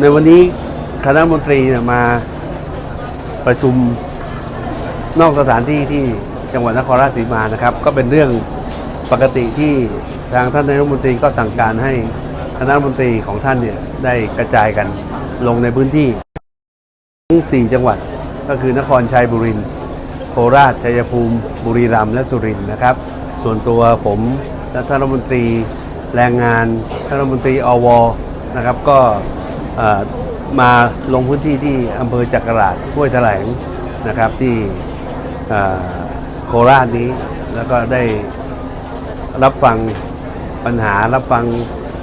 ในวันนี้คณะมนตรีมาประชุมนอกสถานที่ที่จังหวัดนครราชสีมานะครับ ก็เป็นเรื่องปกติที่ทางท่านนายกรัฐมนตรีก็สั่งการให้คณะมนตรีของท่านเนี่ยได้กระจายกันลงในพื้นที่ทั้งสี่จังหวัดก็คือนครชัยบุรีโคราชชัยภูมิบุรีรัมย์และสุรินทร์นะครับ ส่วนตัวผมและท่านรัฐมนตรีแรงงานท่านรัฐมนตรีอวนะครับ ก็ มาลงพื้นที่ที่อำเภอจักราชห้วยแถลงนะครับที่โคราชนี้ แล้วก็ได้รับฟังปัญหารับฟัง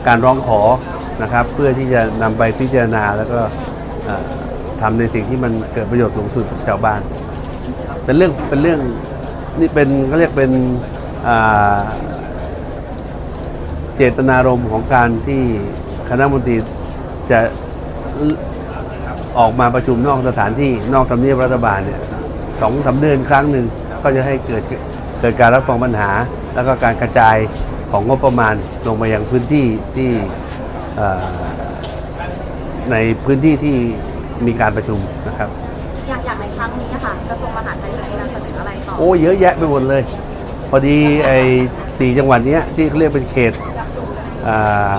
การร้องขอนะครับ เพื่อที่จะนำไปพิจารณาแล้วก็ทำในสิ่งที่มันเกิดประโยชน์สูงสุดกับชาวบ้าน เป็นเรื่องเป็นเรื่องนี่เป็นเขาเรียกเป็นเจตนารมณ์ของการที่คณะมนตรีจะ ออกมาประชุมนอกสถานที่นอกทำเนียบรัฐบาลเนี่ยสองสามเดือนครั้งหนึ่งก็จะให้เกิดเกิดการรับฟังปัญหา แล้วก็การกระจายของงบประมาณลงมายังพื้นที่ที่เอ่อในพื้นที่ที่มีการประชุมนะครับ อย่างอย่างในครั้งนี้อะค่ะกระทรวงมหาดไทยจะมีนำเสนออะไรต่อโอ้เยอะแยะไปหมดเลย พอดีไอ้สี่จังหวัดเนี้ยที่เขาเรียกเป็นเขตอ่า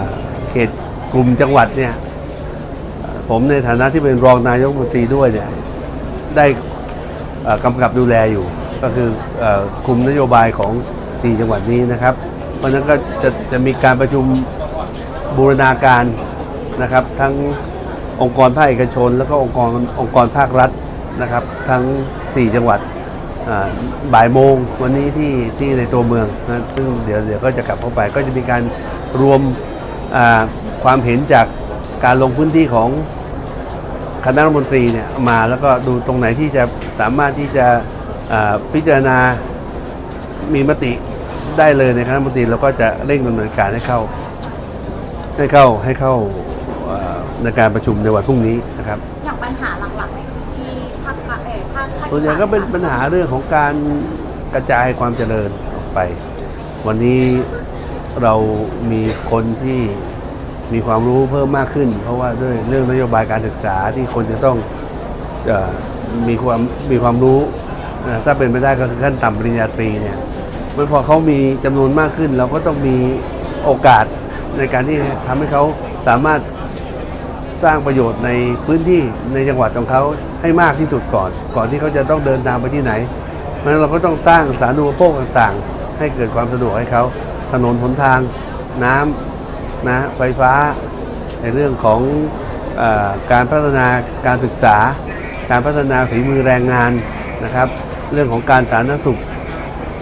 เขตกลุ่มจังหวัดเนี่ย ผมในฐานะที่เป็นรองนายกรัฐมนตรีด้วยเนี่ยได้กำกับดูแลอยู่ ก็คือกลุ่มนโยบายของ 4 จังหวัดนี้นะครับ เพราะฉะนั้นก็จะจะมีการประชุมบูรณาการนะครับ ทั้งองค์กรภาคเอกชน แล้วก็องค์กรองค์กรภาครัฐนะครับ ทั้ง 4 จังหวัดบ่ายโมงวันนี้ที่ที่ในตัวเมืองนะซึ่งเดี๋ยวเดี๋ยวก็จะกลับเข้าไปก็จะมีการรวมความเห็นจาก การลงพื้นที่ของคณะรัฐมนตรีเนี่ยมาแล้วก็ดูตรงไหนที่จะสามารถที่จะอ่าพิจารณามีมติได้เลยในคณะรัฐมนตรีเราก็จะเร่งดำเนินการให้เข้า ให้เข้าให้เข้าอ่าในการประชุมในวันพรุ่งนี้นะครับอย่างปัญหาหลักๆในพื้นที่ภาคภาคเอ่อภาคภาคส่วนใหญ่ก็เป็นปัญหาเรื่องของการกระจายความเจริญออกไป วันนี้เรามีคนที่ มีความรู้เพิ่มมากขึ้น เพราะว่าด้วยเรื่องนโยบายการศึกษาที่คนจะต้องอมีความมีความรู้ถ้าเป็นไม่ได้ก็คือขั้นต่ำปริญญาตรีเนี่ยเมื่อพอเขามีจำนวนมากขึ้น เราก็ต้องมีโอกาสในการที่ทำให้เขาสามารถสร้างประโยชน์ในพื้นที่ในจังหวัดของเขาให้มากที่สุดก่อน ก่อนที่เขาจะต้องเดินทางไปที่ไหนเพราะฉะนั้นเราก็ต้องสร้างสาธารณูปโภคต่างๆ ให้เกิดความสะดวกให้เขาถนนหนทางน้ำ นะไฟฟ้า ในเรื่องของเออการพัฒนาการศึกษา การพัฒนาฝีมือแรงงานนะครับ เรื่องของการสาธารณสุข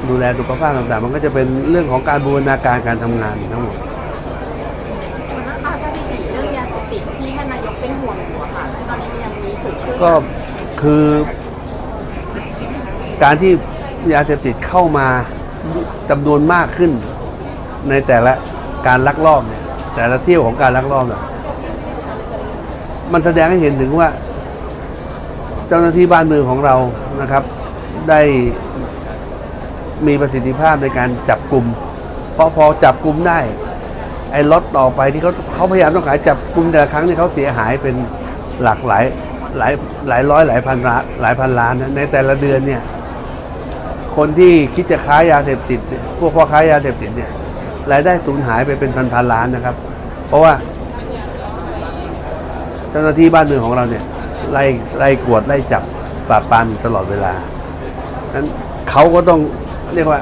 ดูแลสุขภาพต่างๆ มันก็จะเป็นเรื่องของการบูรณาการการทำงานทั้งหมดมันนะคะสถิติเรื่องยาเสพติดที่ท่านนายกเป็นห่วงอยู่อะค่ะตอนนี้มันยังมีสูงขึ้นก็คือการที่ยาเสพติดเข้ามาจำนวนมากขึ้นในแต่ละการลักลอบเนี่ย แต่ละเที่ยวของการลักลอบเนี่ยมันแสดงให้เห็นถึงว่า เจ้าหน้าที่บ้านเมืองของเรานะครับ ได้มีประสิทธิภาพในการจับกลุ่มเพราะพอจับกลุ่มได้ ไอ้ล็อตต่อไปที่เขาเขาพยายามต้องขายจับกลุ่มแต่ละครั้งที่เขาเสียหายเป็นหลักหลายหลายหลายร้อยหลายพันล้านหลายพันล้านนะในแต่ละเดือนเนี่ย คนที่คิดจะค้ายาเสพติด พวกพ่อค้ายาเสพติดเนี่ย รายได้สูญหายไปเป็นพันพันล้านนะครับ เพราะว่า เจ้าหน้าที่บ้านเมืองของเราเนี่ยไล่ไล่กวดไล่จับปราบปรามตลอดเวลานั้นเขาก็ต้องเรียกว่า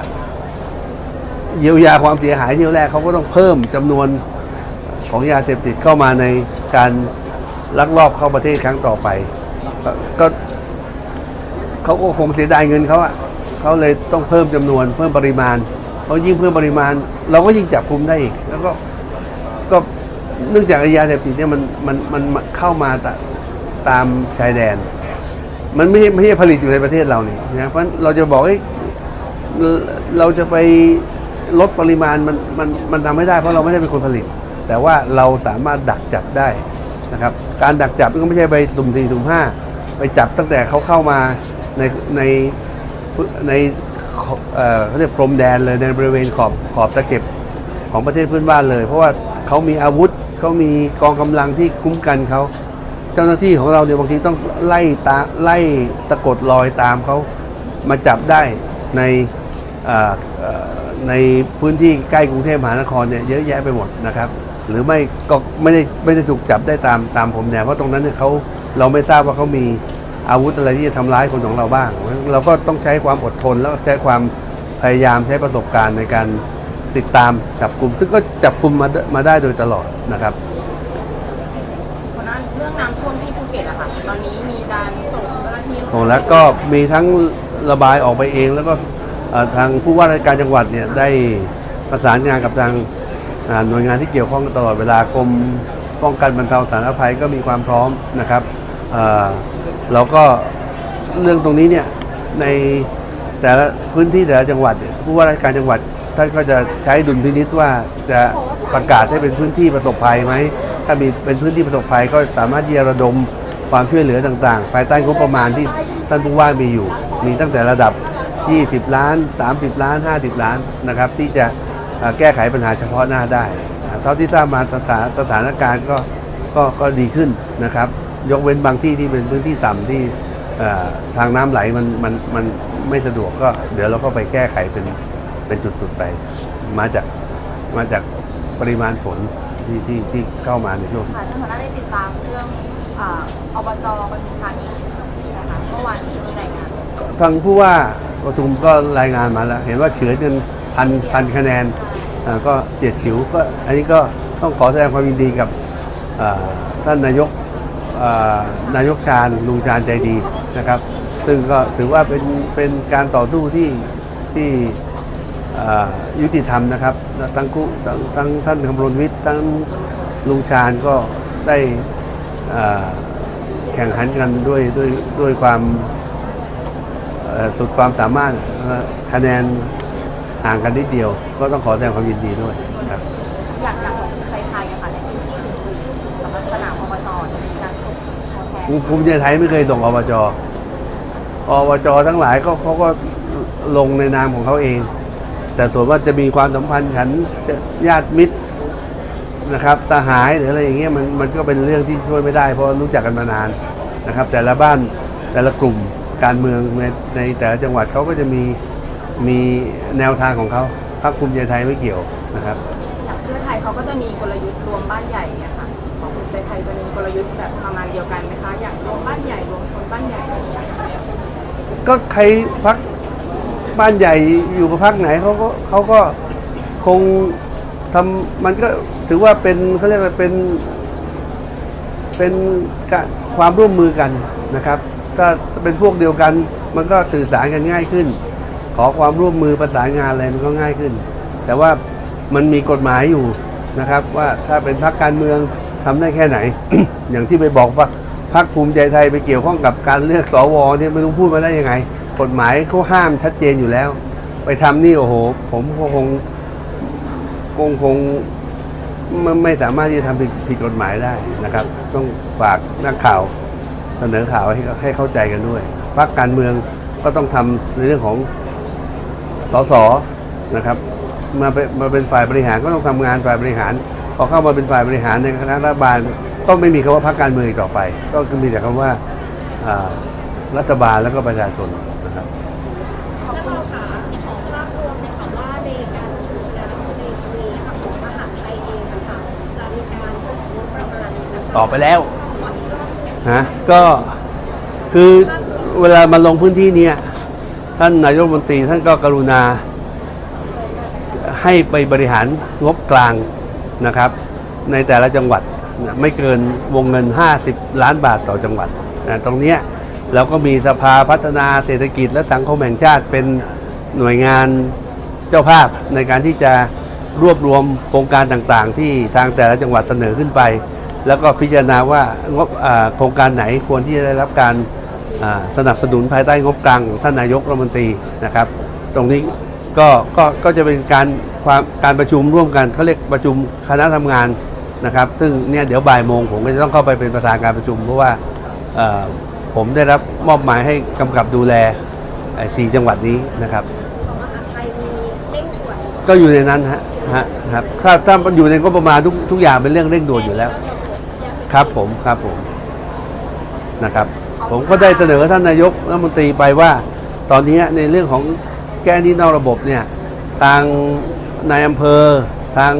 เยียวยาความเสียหายที่แรกเขาก็ต้องเพิ่มจำนวนของยาเสพติดเข้ามาในการลักลอบเข้าประเทศครั้งต่อไป ก็เขาก็คงเสียดายเงินเขาอะเขาเลยต้องเพิ่มจำนวนเพิ่มปริมาณ ราะยิ่งเพิ่มปริมาณ เราก็ยิ่งจับคุมได้อีก แล้วก็ก็เนื่องจากอ้ยาเสพติดเนี่ยมันมันมันเข้ามาตาตามชายแดน มันไม่ใช่ไม่ใช่ผลิตอยู่ในประเทศเราเนี่ยนะเพราะเราจะบอกให้เอ่อเราจะไปลดปริมาณมันมันมันทำไม่ได้เพราะเราไม่ได้เป็นคนผลิต แต่ว่าเราสามารถดักจับได้นะครับ การดักจับก็ไม่ใช่ไปสุ่มสี่สุ่มห้าไปจับตั้งแต่เขาเข้ามาในในใน เขาเรียกพรมแดนเลยในบริเวณขอบขอบตะเข็บของประเทศเพื่อนบ้านเลย เพราะว่าเขามีอาวุธเขามีกองกำลังที่คุ้มกันเขาเจ้าหน้าที่ของเราเนี่ยบางทีต้องไล่ตาไล่สะกดรอยตามเขามาจับได้ในในพื้นที่ใกล้กรุงเทพมหานครเนี่ยเยอะแยะไปหมดนะครับ หรือไม่ก็ไม่ได้ไม่ได้ถูกจับได้ตามตามผมแนวเพราะตรงนั้นเนี่ยเขาเราไม่ทราบว่าเขามี อาวุธอะไรที่จะทำร้ายคนของเราบ้าง เราก็ต้องใช้ความอดทนแล้วก็ใช้ความพยายามใช้ประสบการณ์ในการติดตามจับกลุ่ม ซึ่งก็จับกลุ่มมามาได้โดยตลอดนะครับคนนั้นเรื่องน้ำท่วมที่ภูเก็ตอะค่ะตอนนี้มีการส่งเจ้าหน้าที่โอ้แล้วก็มีทั้งระบายออกไปเองแล้วก็เอ่อทางผู้ว่าราชการจังหวัดเนี่ยได้ประสานงานกับทางอ่าหน่วยงานที่เกี่ยวข้องตลอดเวลากรมป้องกันบรรเทาสาธารณภัยก็มีความพร้อมนะครับ เราก็เรื่องตรงนี้เนี่ยในแต่ละพื้นที่แต่ละจังหวัดเนี่ยผู้ว่าราชการจังหวัดท่านก็จะใช้ดุลพินิษว่าจะประกาศให้เป็นพื้นที่ประสบภัยไหมถ้ามีเป็นพื้นที่ประสบภัยก็สามารถที่จะระดมความช่วยเหลือต่างๆ ภายใต้งบประมาณที่ท่านผู้ว่ามีอยู่ มีตั้งแต่ระดับ 20 ล้าน 30 ล้าน 50 ล้านนะครับ ที่จะแก้ไขปัญหาเฉพาะหน้าได้ เท่าที่ทราบมาสถานสถานการณ์ก็ก็ก็ดีขึ้นนะครับ ยกเว้นบางที่ที่เป็นพื้นที่ต่ำที่เอ่อทางน้ำไหลมันมันมันไม่สะดวกก็ เดี๋ยวเราก็ไปแก้ไขเป็นเป็นจุดๆไป มาจากมาจากปริมาณฝนที่ที่ที่เข้ามาในช่วงค่ะท่านหัวหน้าได้ติดตามเรื่องอ่าอบจปทุมธานีนะคะเมื่อวานนี้มีรายงานทางผู้ว่าปทุมก็รายงานมาแล้ว เห็นว่าเฉือนกันพันพันคะแนนอ่าก็เฉียดฉิวก็อันนี้ก็ต้องขอแสดงความยินดีกับอ่าท่านนายกอ่า นายกชาญลุงชาญใจดีนะครับ ซึ่งก็ถือว่าเป็นเป็นการต่อสู้ที่ที่ยุติธรรมนะครับทั้งคู่ทั้งทั้งท่านคำรณวิทย์ทั้งลุงชาญก็ได้แข่งขันกันด้วยด้วยด้วยความสุดความสามารถคะแนนห่างกันนิดเดียว ก็ต้องขอแสดงความยินดีด้วย ภูมิใจไทยไม่เคยส่งอบจอบจทั้งหลายก็เขาก็ลงในนามของเขาเอง แต่ส่วนว่าจะมีความสัมพันธ์ฉันญาติมิตรนะครับสหายหรืออะไรอย่างเงี้ยมันมันก็เป็นเรื่องที่ช่วยไม่ได้ เพราะรู้จักกันมานานนะครับ แต่ละบ้านแต่ละกลุ่มการเมืองในในแต่ละจังหวัดเขาก็จะมีมีแนวทางของเขาพรรคภูมิใจไทยไม่เกี่ยวนะครับอย่างเพื่อไทยเขาก็จะมีกลยุทธ์รวมบ้านใหญ่อะค่ะ ของภูมิใจไทยจะมีกลยุทธ์แบบประมาณเดียวกันไหมคะ อย่างรวมบ้านใหญ่รวมคนบ้านใหญ่อะไรอย่างเงี้ยก็ใครพักบ้านใหญ่อยู่กับพักไหนเขาก็เขาก็คงทำมันก็ถือว่าเป็นเขาเรียกว่าเป็นเป็นกะความร่วมมือกันนะครับ ถ้าเป็นพวกเดียวกันมันก็สื่อสารกันง่ายขึ้น ขอความร่วมมือประสานงานอะไรมันก็ง่ายขึ้น แต่ว่ามันมีกฎหมายอยู่นะครับว่าถ้าเป็นพักการเมือง ทำได้แค่ไหน อย่างที่ไปบอกว่าพักภูมิใจไทยไปเกี่ยวข้องกับการเลือกสวเนี่ยไม่รู้พูดมาได้ยังไง กฎหมายเขาห้ามชัดเจนอยู่แล้ว ไปทำนี่โอ้โห ผมก็คงคงคงไม่สามารถที่จะทำผิดผิดกฎหมายได้นะครับ ต้องฝากนักข่าวเสนอข่าวให้ให้เข้าใจกันด้วยพักการเมืองก็ต้องทำในเรื่องของสสนะครับ มาเป็นมาเป็นฝ่ายบริหารก็ต้องทำงานฝ่ายบริหาร อเข้ามาเป็นฝ่ายบริหารในคณะรัฐบาลก็ไม่มีคำว่าพรรคการเมืองอีกต่อไป ก็คือมีแต่คำว่าอ่ารัฐบาลแล้วก็ประชาชนนะครับขอบคุณค่ะของภาพรวมเนี่ยค่ะว่าในการประชุมคณะรัฐมนตรีครั้งนี้ค่ะของมหาดไทยเองนะคะจะมีการของงบประมาณจากตอบไปแล้วขออีกรอบหนึ่งฮะก็คือเวลามาลงพื้นที่เนี้ยท่านนายกรัฐมนตรีท่านก็กรุณาให้ไปบริหารงบกลาง นะครับในแต่ละจังหวัดไม่เกินวงเงิน 50 ล้านบาทต่อจังหวัดนะตรงนี้เราก็มีสภาพัฒนาเศรษฐกิจและสังคมแห่งชาติเป็นหน่วยงานเจ้าภาพในการที่จะรวบรวมโครงการต่างๆ ที่ทางแต่ละจังหวัดเสนอขึ้นไป แล้วก็พิจารณาว่างบโครงการไหนควรที่จะได้รับการสนับสนุนภายใต้งบกลางของท่านนายกรัฐมนตรีนะครับ ตรงนี้ ก็ก็ก็จะเป็นการความการประชุมร่วมกันเขาเรียกประชุมคณะทำงานนะครับ ซึ่งเนี่ยเดี๋ยวบ่ายโมงผมก็จะต้องเข้าไปเป็นประธานการประชุม เพราะว่าผมได้รับมอบหมายให้กำกับดูแลสี่จังหวัดนี้นะครับก็อยู่ในนั้นฮะฮะครับถ้าถ้าอยู่ในก็ประมาณทุกทุกอย่างเป็นเรื่องเร่งด่วนอยู่แล้ว ครับผมครับผมนะครับ ผมก็ได้เสนอท่านนายกรัฐมนตรีไปว่า ตอนนี้ในเรื่องของ แก้หนี้นอกระบบเนี่ยทางนายอำเภอทาง